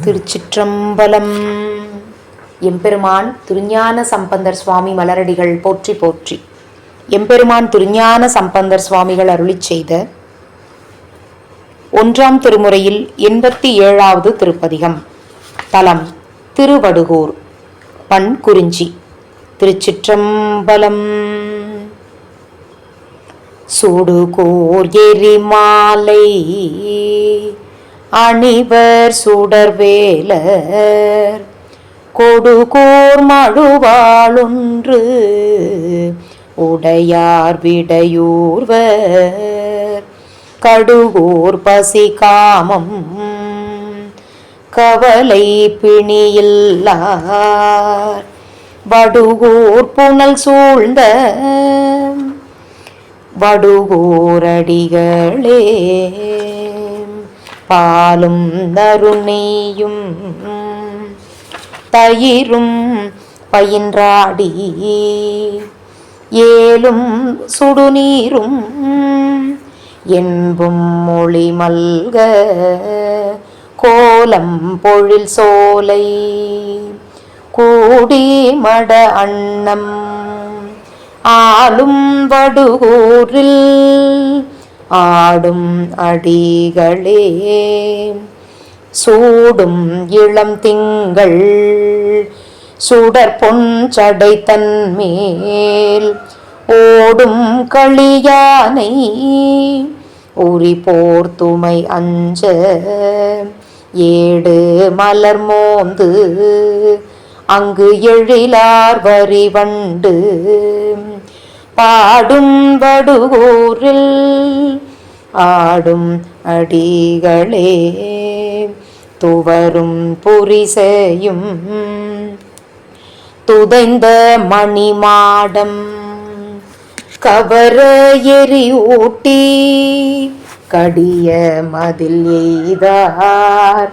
திருச்சிற்றம்பலம். எம்பெருமான் திருஞான சம்பந்தர் சுவாமி மலரடிகள் போற்றி போற்றி. எம்பெருமான் திருஞான சம்பந்தர் சுவாமிகள் அருளிச் செய்த ஒன்றாம் திருமுறையில் எண்பத்தி ஏழாவது திருப்பதிகம். தலம் திருவடுகூர் பண் குறிஞ்சி திருச்சிற்றம்பலம். சுடுகோர் எரிமாலை அணிவர் சுடர்வேலர். கொடுகோர் மழுவாளொன்று உடையார் விடையூர்வர். கடுகோர் பசி காமம் கவலை பிணியில்லார். வடுகோர் புனல் சூழ்ந்த வடுகோரடிகளே பாலும் நறுநெய்யும் தயிரும் பயின்றாடி. ஏலும் சுடுநீரும் என்பும் மொழி மல்க கோலம் பொழில் சோலை. கூடி மட அன்னம் ஆளும் வடுகூரில் ஆடும் அடிகளே. சூடும் இளம் திங்கள் சுடர் பொஞ்சடை தன்மேல். ஓடும் களியானை உரி போர்த்துமை அஞ்ச. ஏடு மலர் மோந்து அங்கு எழிலார் வரி வண்டு. பாடும் வடுகூரில் ஆடும் அடிகளே துவரும் புரிசையும் துதைந்த மணிமாடம் கவர எரியூட்டி கடிய மதில் எய்தார்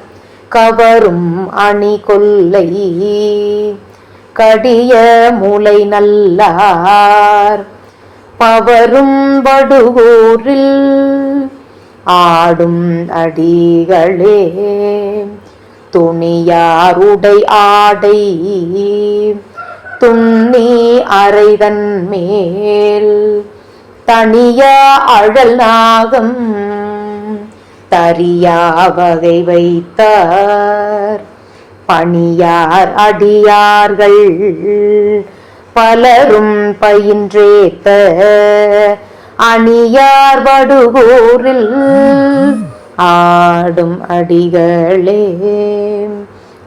கவரும் அணி கொல்லை கடிய மூளை நல்லார் பவரும் வடுகூரில் ஆடும் அடிகளே. துணியாருடை ஆடை துண்ணி அறைதன் மேல் தனியா அழல் நாகம் தரியா வகை வைத்தார். பணியார் அடியார்கள் பலரும் பயின்றேத்த அணியார் வடுகூரில் ஆடும் அடிகளே.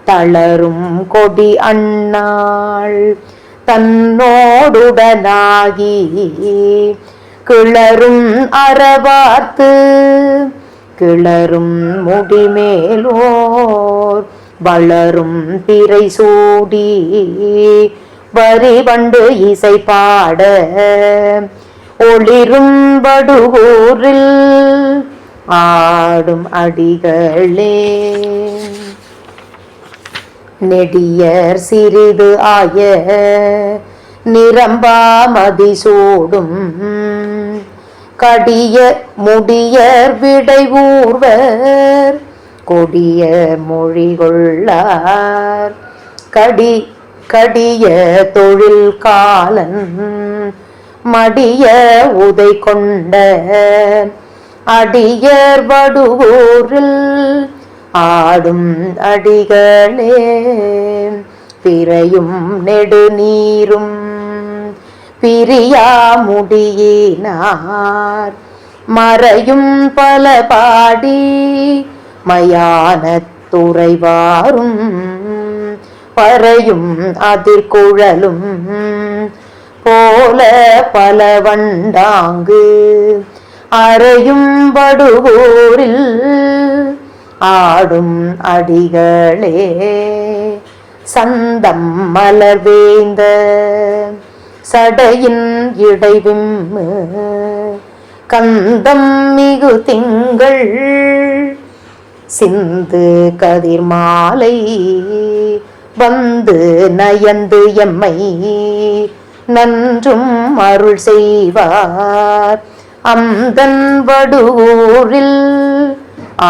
தளரும் கொடி அண்ணாள் தன்னோடுடனாகி கிளரும் அறவார்த்து கிளரும் முடிமேலோர் வளரும் பிறை சூடி வரிவண்டு இசை பாட. ஒளிரும் வடுகூரில் ஆடும் அடிகளே. நெடியர் சிறிது ஆய நிரம்பா மதிசூடும் கடிய முடியர் விடை ஊர்வர் கொடிய மொழிகொள்ளார். கடி கடிய தொழில் காலன் மடிய உதை கொண்ட அடியர் வடுவோரில் ஆடும் அடிகளே. பிறையும் நெடுநீரும் பிரியா முடியினார். மறையும் பல பாடி மயான துறைவாரும் பறையும் அதிர்குழலும் போல பல வண்டாங்கு. அறையும் படுகோரில் ஆடும் அடிகளே. சந்தம் மலர்வேந்த சடையின் இடைவிம்மு. கந்தம் மிகு திங்கள் சிந்து கதிர் மாலை வந்து நயந்து எம்மை நன்றும் அருள் செய்வார். அந்தன் வடுவூரில்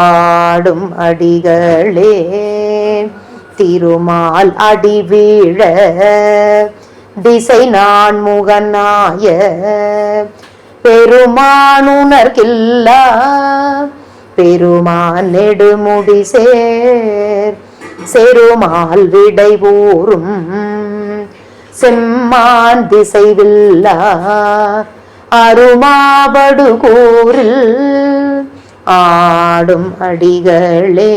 ஆடும் அடிகளே திருமால் அடி வீழ திசை நான் முகனாய பெருமானுணர்கில்லா பெருமான் நெடுமுடி சேர். செருமால் விடைவோரும் செம்மான் திசைவில்லா அருமாபடுகோரில் ஆடும் அடிகளே.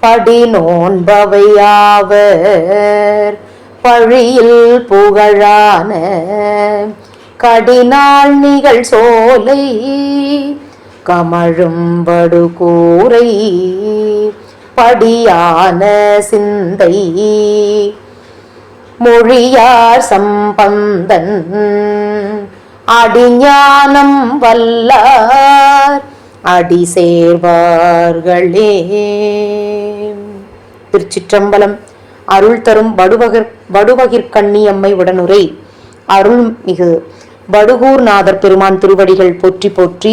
படி நோன்பவையாவர் பழியில் புகழான கடினால் நிகழ் சோலை கமழும் படுகூரை படியான சிந்தை. மொழியார் சம்பந்தன் அடிஞானம் வல்லார் அடி சேர்வார்களே திருச்சிற்றம்பலம் அருள் தரும் வடுவகர் வடுவகிற்கண்ணியம்மை உடனுரை. அருள் மிகு வடுகூர்நாதர் பெருமான் திருவடிகள் போற்றி போற்றி